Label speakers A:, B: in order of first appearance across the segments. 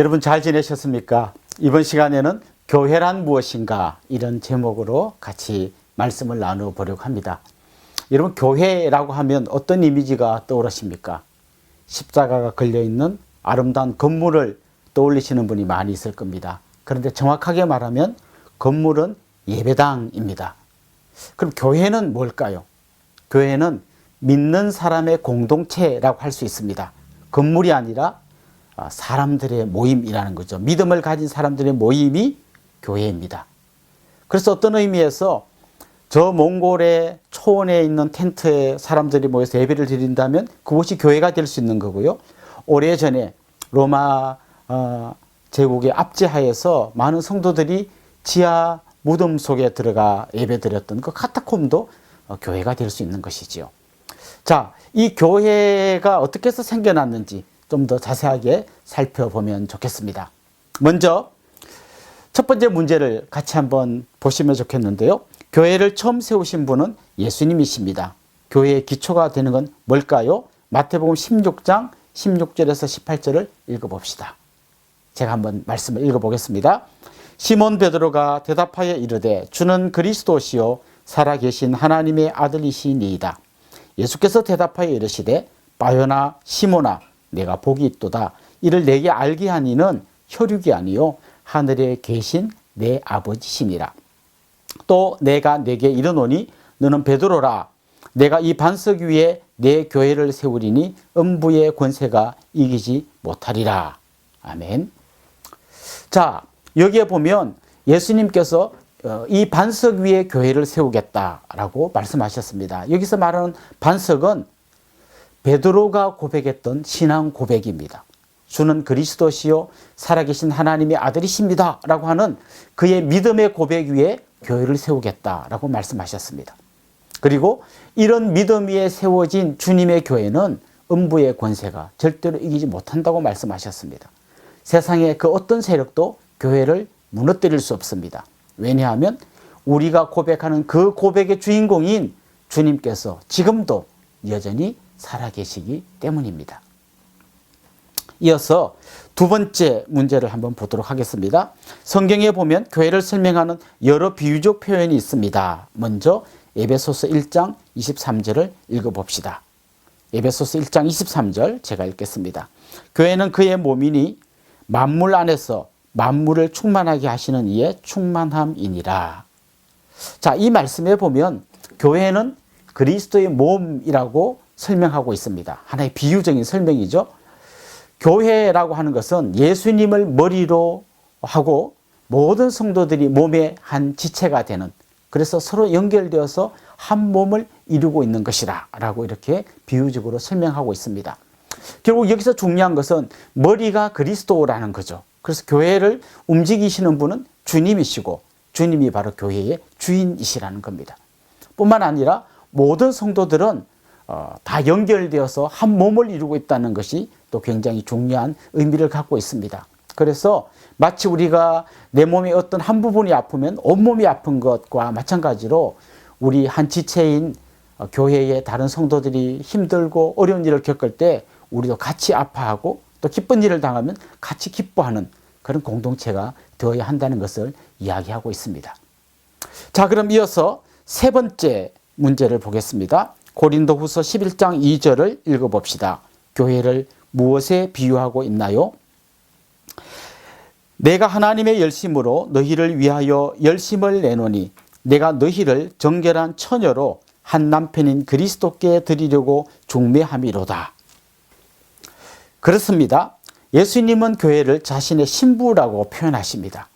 A: 여러분 잘 지내셨습니까? 이번 시간에는 교회란 무엇인가 이런 제목으로 같이 말씀을 나누어 보려고 합니다. 여러분 교회라고 하면 어떤 이미지가 떠오르십니까? 십자가가 걸려 있는 아름다운 건물을 떠올리시는 분이 많이 있을 겁니다. 그런데 정확하게 말하면 건물은 예배당입니다. 그럼 교회는 뭘까요? 교회는 믿는 사람의 공동체라고 할 수 있습니다. 건물이 아니라 아, 사람들의 모임이라는 거죠. 믿음을 가진 사람들의 모임이 교회입니다. 그래서 어떤 의미에서 저 몽골의 초원에 있는 텐트에 사람들이 모여서 예배를 드린다면 그곳이 교회가 될 수 있는 거고요. 오래전에 로마 어, 제국의 압제하에서 많은 성도들이 지하 무덤 속에 들어가 예배드렸던 그 카타콤도 어, 교회가 될 수 있는 것이지요. 자, 이 교회가 어떻게 해서 생겨났는지 좀 더 자세하게 살펴보면 좋겠습니다. 먼저 첫 번째 문제를 같이 한번 보시면 좋겠는데요. 교회를 처음 세우신 분은 예수님이십니다. 교회의 기초가 되는 건 뭘까요? 마태복음 16장 16절에서 18절을 읽어봅시다. 제가 한번 말씀을 읽어보겠습니다. 시몬 베드로가 대답하여 이르되 주는 그리스도시요 살아계신 하나님의 아들이시니이다. 예수께서 대답하여 이르시되 바요나 시모나 내가 복이 있도다. 이를 내게 알게 하니는 혈육이 아니요 하늘에 계신 내 아버지시니라. 또 내가 내게 이르노니 너는 베드로라. 내가 이 반석 위에 내 교회를 세우리니 음부의 권세가 이기지 못하리라. 아멘. 자, 여기에 보면 예수님께서 어, 이 반석 위에 교회를 세우겠다라고 말씀하셨습니다. 여기서 말하는 반석은 베드로가 고백했던 신앙 고백입니다. 주는 그리스도시요 살아계신 하나님의 아들이십니다라고 하는 그의 믿음의 고백 위에 교회를 세우겠다라고 말씀하셨습니다. 그리고 이런 믿음 위에 세워진 주님의 교회는 음부의 권세가 절대로 이기지 못한다고 말씀하셨습니다. 세상의 그 어떤 세력도 교회를 무너뜨릴 수 없습니다. 왜냐하면 우리가 고백하는 그 고백의 주인공인 주님께서 지금도 여전히 살아계시기 때문입니다. 이어서 두 번째 문제를 한번 보도록 하겠습니다. 성경에 보면 교회를 설명하는 여러 비유적 표현이 있습니다. 먼저 에베소서 1장 23절을 읽어봅시다. 에베소서 1장 23절 제가 읽겠습니다. 교회는 그의 몸이니 만물 안에서 만물을 충만하게 하시는 이의 충만함이니라. 자, 이 말씀에 보면 교회는 그리스도의 몸이라고 설명하고 있습니다. 하나의 비유적인 설명이죠. 교회라고 하는 것은 예수님을 머리로 하고 모든 성도들이 몸의 한 지체가 되는 그래서 서로 연결되어서 한 몸을 이루고 있는 것이라 라고 이렇게 비유적으로 설명하고 있습니다. 결국 여기서 중요한 것은 머리가 그리스도라는 거죠. 그래서 교회를 움직이시는 분은 주님이시고 주님이 바로 교회의 주인이시라는 겁니다. 뿐만 아니라 모든 성도들은 어, 다 연결되어서 한 몸을 이루고 있다는 것이 또 굉장히 중요한 의미를 갖고 있습니다. 그래서 마치 우리가 내 몸의 어떤 한 부분이 아프면 온몸이 아픈 것과 마찬가지로 우리 한 지체인 어, 교회의 다른 성도들이 힘들고 어려운 일을 겪을 때 우리도 같이 아파하고 또 기쁜 일을 당하면 같이 기뻐하는 그런 공동체가 되어야 한다는 것을 이야기하고 있습니다. 자, 그럼 이어서 세 번째 문제를 보겠습니다. 고린도 후서 11장 2절을 읽어봅시다. 교회를 무엇에 비유하고 있나요? 내가 하나님의 열심으로 너희를 위하여 열심을 내노니 내가 너희를 정결한 처녀로 한 남편인 그리스도께 드리려고 중매함이로다. 그렇습니다. 예수님은 교회를 자신의 신부라고 표현하십니다.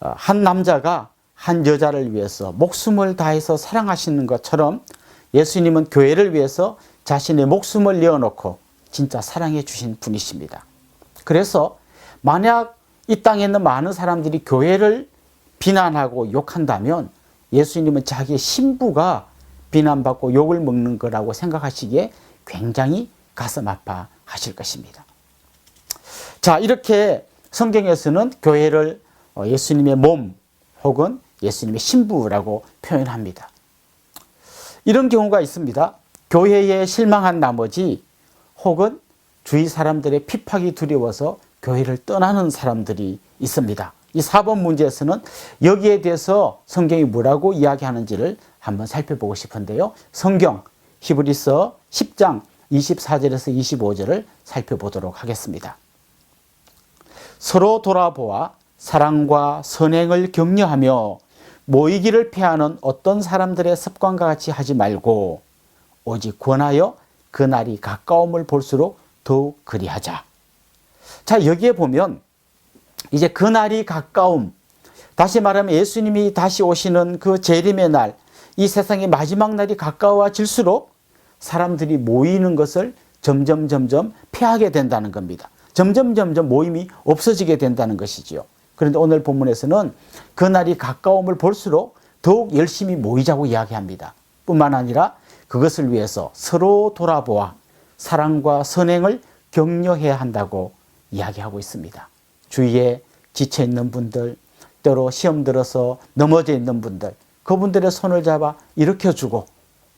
A: 어, 한 남자가 한 여자를 위해서 목숨을 다해서 사랑하시는 것처럼 예수님은 교회를 위해서 자신의 목숨을 내어놓고 진짜 사랑해 주신 분이십니다. 그래서 만약 이 땅에 있는 많은 사람들이 교회를 비난하고 욕한다면 예수님은 자기의 신부가 비난받고 욕을 먹는 거라고 생각하시기에 굉장히 가슴 아파 하실 것입니다. 자, 이렇게 성경에서는 교회를 어, 예수님의 몸 혹은 예수님의 신부라고 표현합니다. 이런 경우가 있습니다. 교회에 실망한 나머지 혹은 주위 사람들의 핍박이 두려워서 교회를 떠나는 사람들이 있습니다. 이 4번 문제에서는 여기에 대해서 성경이 뭐라고 이야기하는지를 한번 살펴보고 싶은데요. 성경 히브리서 10장 24절에서 25절을 살펴보도록 하겠습니다. 서로 돌아보아 사랑과 선행을 격려하며 모이기를 피하는 어떤 사람들의 습관과 같이 하지 말고 오직 권하여 그날이 가까움을 볼수록 더욱 그리하자. 자, 여기에 보면 이제 그날이 가까움. 다시 말하면 예수님이 다시 오시는 그 재림의 날, 이 세상의 마지막 날이 가까워질수록 사람들이 모이는 것을 점점 점점 피하게 된다는 겁니다. 점점 점점 모임이 없어지게 된다는 것이지요. 그런데 오늘 본문에서는 그날이 가까움을 볼수록 더욱 열심히 모이자고 이야기합니다. 뿐만 아니라 그것을 위해서 서로 돌아보아 사랑과 선행을 격려해야 한다고 이야기하고 있습니다. 주위에 지쳐 있는 분들, 때로 시험 들어서 넘어져 있는 분들, 그분들의 손을 잡아 일으켜주고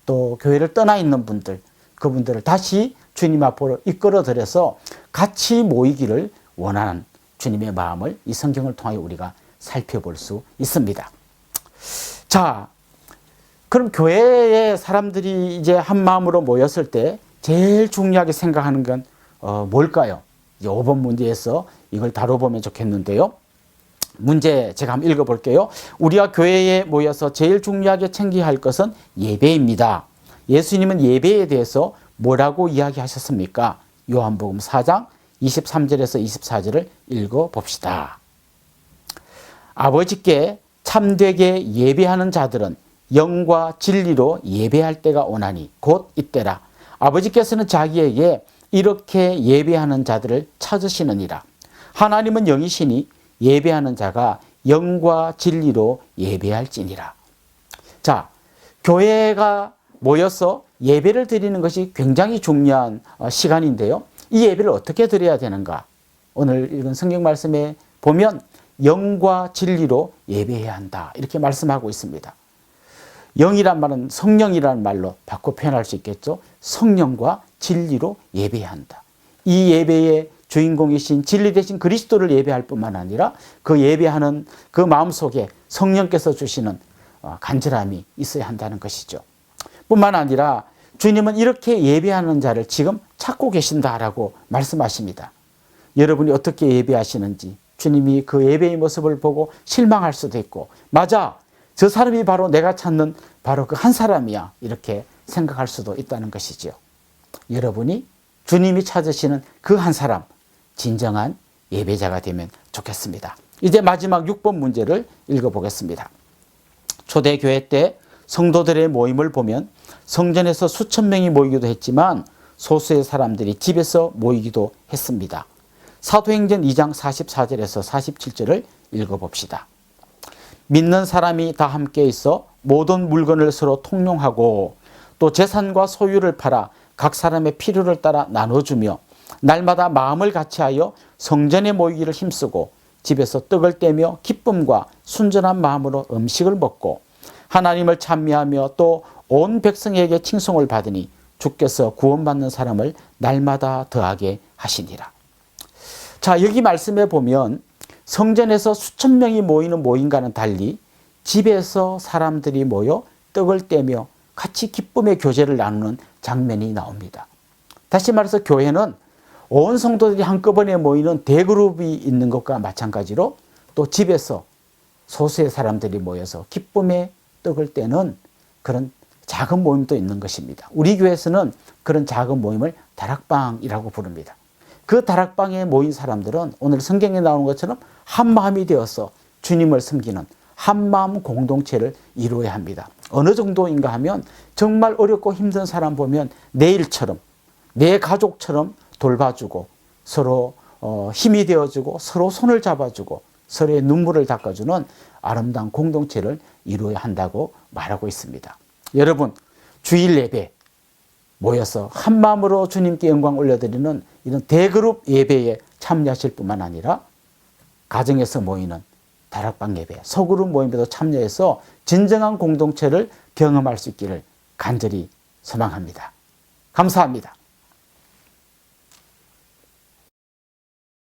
A: 또 교회를 떠나 있는 분들, 그분들을 다시 주님 앞으로 이끌어 들여서 같이 모이기를 원하는 주님의 마음을 이 성경을 통하여 우리가 살펴볼 수 있습니다. 자, 그럼 교회에 사람들이 이제 한 마음으로 모였을 때 제일 중요하게 생각하는 건 어, 뭘까요? 이제 5번 문제에서 이걸 다뤄보면 좋겠는데요. 문제 제가 한번 읽어볼게요. 우리가 교회에 모여서 제일 중요하게 챙겨야 할 것은 예배입니다. 예수님은 예배에 대해서 뭐라고 이야기하셨습니까? 요한복음 4장 23절에서 24절을 읽어 봅시다. 아버지께 참되게 예배하는 자들은 영과 진리로 예배할 때가 오나니 곧 이때라. 아버지께서는 자기에게 이렇게 예배하는 자들을 찾으시느니라. 하나님은 영이시니 예배하는 자가 영과 진리로 예배할지니라. 자, 교회가 모여서 예배를 드리는 것이 굉장히 중요한 어, 시간인데요. 이 예배를 어떻게 드려야 되는가? 오늘 읽은 성경 말씀에 보면 영과 진리로 예배해야 한다. 이렇게 말씀하고 있습니다. 영이란 말은 성령이라는 말로 바꿔 표현할 수 있겠죠. 성령과 진리로 예배해야 한다. 이 예배의 주인공이신 진리 대신 그리스도를 예배할 뿐만 아니라 그 예배하는 그 마음 속에 성령께서 주시는 어, 간절함이 있어야 한다는 것이죠. 뿐만 아니라 주님은 이렇게 예배하는 자를 지금 찾고 계신다라고 말씀하십니다. 여러분이 어떻게 예배하시는지 주님이 그 예배의 모습을 보고 실망할 수도 있고 맞아 저 사람이 바로 내가 찾는 바로 그 한 사람이야 이렇게 생각할 수도 있다는 것이지요. 여러분이 주님이 찾으시는 그 한 사람 진정한 예배자가 되면 좋겠습니다. 이제 마지막 6번 문제를 읽어보겠습니다. 초대교회 때 성도들의 모임을 보면 성전에서 수천 명이 모이기도 했지만 소수의 사람들이 집에서 모이기도 했습니다. 사도행전 2장 44절에서 47절을 읽어봅시다. 믿는 사람이 다 함께 있어 모든 물건을 서로 통용하고 또 재산과 소유를 팔아 각 사람의 필요를 따라 나눠주며 날마다 마음을 같이하여 성전에 모이기를 힘쓰고 집에서 떡을 떼며 기쁨과 순전한 마음으로 음식을 먹고 하나님을 찬미하며 또 온 백성에게 칭송을 받으니 주께서 구원받는 사람을 날마다 더하게 하시니라. 자, 여기 말씀에 보면 성전에서 수천 명이 모이는 모임과는 달리 집에서 사람들이 모여 떡을 떼며 같이 기쁨의 교제를 나누는 장면이 나옵니다. 다시 말해서 교회는 온 성도들이 한꺼번에 모이는 대그룹이 있는 것과 마찬가지로 또 집에서 소수의 사람들이 모여서 기쁨의 떡을 떼는 그런 작은 모임도 있는 것입니다. 우리 교회에서는 그런 작은 모임을 다락방이라고 부릅니다. 그 다락방에 모인 사람들은 오늘 성경에 나오는 것처럼 한 마음이 되어서 주님을 섬기는 한 마음 공동체를 이루어야 합니다. 어느 정도인가 하면 정말 어렵고 힘든 사람 보면 내 일처럼 내 가족처럼 돌봐주고 서로 어, 힘이 되어주고 서로 손을 잡아주고 서로의 눈물을 닦아주는 아름다운 공동체를 이루어야 한다고 말하고 있습니다. 여러분 주일 예배 모여서 한 마음으로 주님께 영광 올려드리는 이런 대그룹 예배에 참여하실 뿐만 아니라 가정에서 모이는 다락방 예배, 소그룹 모임에도 참여해서 진정한 공동체를 경험할 수 있기를 간절히 소망합니다. 감사합니다.